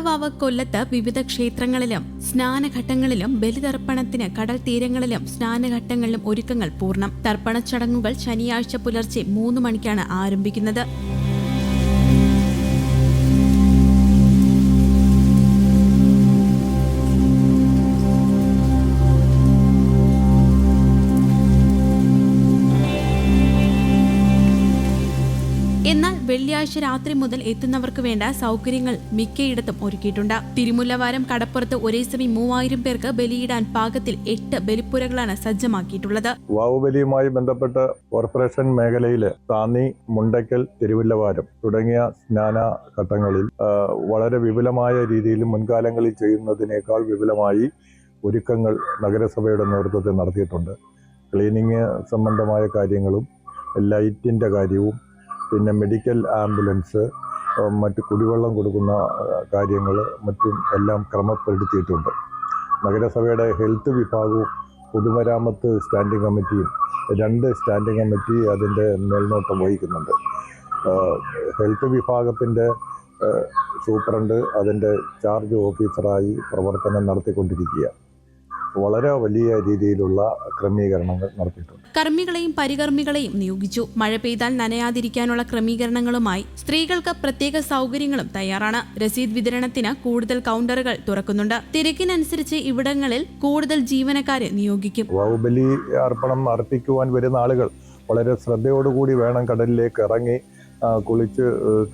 കാവ് കൊല്ലത്ത് വിവിധ ക്ഷേത്രങ്ങളിലും സ്നാനഘട്ടങ്ങളിലും ബലിതർപ്പണത്തിന് കടൽ തീരങ്ങളിലും സ്നാനഘട്ടങ്ങളിലും ഒരുക്കങ്ങൾ പൂർണം. തർപ്പണ ചടങ്ങുകൾ ശനിയാഴ്ച പുലർച്ചെ മൂന്ന് മണിക്കാണ് ആരംഭിക്കുന്നത്. എന്നാൽ വെള്ളിയാഴ്ച രാത്രി മുതൽ എത്തുന്നവർക്ക് വേണ്ട സൗകര്യങ്ങൾ മിക്കയിടത്തും ഒരുക്കിയിട്ടുണ്ട്. തിരുമുല്ലവാരം കടപ്പുറത്ത് ഒരേ സമയം മൂവായിരം പേർക്ക് ബലിയിടാൻ പാകത്തിൽ എട്ട് ബലിപ്പുരകളാണ് സജ്ജമാക്കിയിട്ടുള്ളത്. വാവുബലിയുമായി ബന്ധപ്പെട്ട് കോർപ്പറേഷൻ മേഖലയിലെ താന്നി മുണ്ടയ്ക്കൽ തിരുവല്ലവാരം തുടങ്ങിയ സ്നാന ഘട്ടങ്ങളിൽ വളരെ വിപുലമായ രീതിയിൽ മുൻകാലങ്ങളിൽ ചെയ്യുന്നതിനേക്കാൾ വിപുലമായി ഒരുക്കങ്ങൾ നഗരസഭയുടെ നേതൃത്വത്തിൽ നടത്തിയിട്ടുണ്ട്. ക്ലീനിങ് സംബന്ധമായ കാര്യങ്ങളും ലൈറ്റിന്റെ കാര്യവും പിന്നെ മെഡിക്കൽ ആംബുലൻസ് മറ്റ് കുടിവെള്ളം കൊടുക്കുന്ന കാര്യങ്ങൾ മറ്റും എല്ലാം ക്രമപ്പെടുത്തിയിട്ടുണ്ട്. നഗരസഭയുടെ ഹെൽത്ത് വിഭാഗവും പൊതുമരാമത്ത് സ്റ്റാൻഡിംഗ് കമ്മിറ്റിയും രണ്ട് സ്റ്റാൻഡിംഗ് കമ്മിറ്റി അതിന്റെ മേൽനോട്ടം വഹിക്കുന്നുണ്ട്. ഹെൽത്ത് വിഭാഗത്തിന്റെ സൂപ്രണ്ട് അതിന്റെ ചാർജ് ഓഫീസറായി പ്രവർത്തനം നടത്തിക്കൊണ്ടിരിക്കുക വളരെ വലിയ രീതിയിലുള്ള ക്രമീകരണങ്ങൾ നടത്തിയിട്ടുണ്ട്. കർമ്മികളെയും പരികർമ്മികളെയും നിയോഗിച്ചു. മഴ പെയ്താൽ നനയാതിരിക്കാനുള്ള ക്രമീകരണങ്ങളുമായി സ്ത്രീകൾക്ക് പ്രത്യേക സൗകര്യങ്ങളും തയ്യാറാണ്. രസീത് വിതരണത്തിന് കൂടുതൽ കൗണ്ടറുകൾ തുറക്കുന്നുണ്ട്. തിരക്കിനനുസരിച്ച് ഇവിടങ്ങളിൽ കൂടുതൽ ജീവനക്കാരെ നിയോഗിക്കും. വാവുബലി അർപ്പണം അർപ്പിക്കുവാൻ വരുന്ന ആളുകൾ വളരെ ശ്രദ്ധയോടുകൂടി വേണം കടലിലേക്ക് ഇറങ്ങി കുളിച്ച്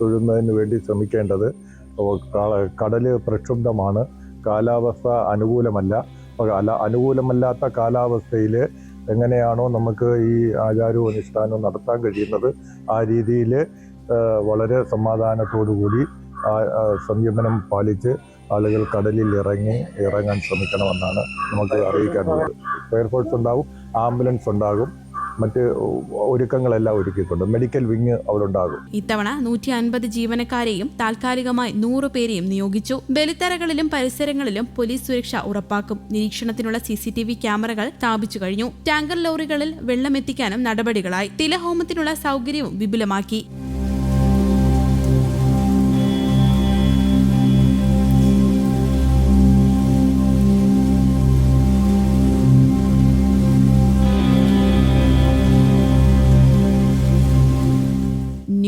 തൊഴുന്നതിന് വേണ്ടി ശ്രമിക്കേണ്ടത്. കടൽ കടൽ പ്രക്ഷുബ്ധമാണ്. കാലാവസ്ഥ അനുകൂലമല്ല. അപ്പോൾ അനുകൂലമല്ലാത്ത കാലാവസ്ഥയിൽ എങ്ങനെയാണോ നമുക്ക് ഈ ആചാരവും അനുഷ്ഠാനവും നടത്താൻ കഴിയുന്നത് ആ രീതിയിൽ വളരെ സമാധാനത്തോടു കൂടി ആ ആ, സംയമനം പാലിച്ച് ആളുകൾ കടലിൽ ഇറങ്ങി ഇറങ്ങാൻ ശ്രമിക്കണമെന്നാണ് നമുക്ക് അറിയിക്കാനുള്ളത്. ഫയർഫോഴ്സ് ഉണ്ടാവും ആംബുലൻസ് ഉണ്ടാകും മറ്റ് ഒരുക്കങ്ങളെല്ലാം ഒരുക്കിയിട്ടുണ്ട് മെഡിക്കൽ വിങ് അവരുണ്ടാകും ഇത്തവണ നൂറ്റി അൻപത് ജീവനക്കാരെയും താൽക്കാലികമായി നൂറ് പേരെയും നിയോഗിച്ചു. ബലിത്തറകളിലും പരിസരങ്ങളിലും പോലീസ് സുരക്ഷ ഉറപ്പാക്കും. നിരീക്ഷണത്തിനുള്ള സി സി ടി വി ക്യാമറകൾ സ്ഥാപിച്ചു കഴിഞ്ഞു. ടാങ്കർ ലോറികളിൽ വെള്ളമെത്തിക്കാനും നടപടികളായി. തിലഹോമത്തിനുള്ള സൗകര്യവും വിപുലമാക്കി.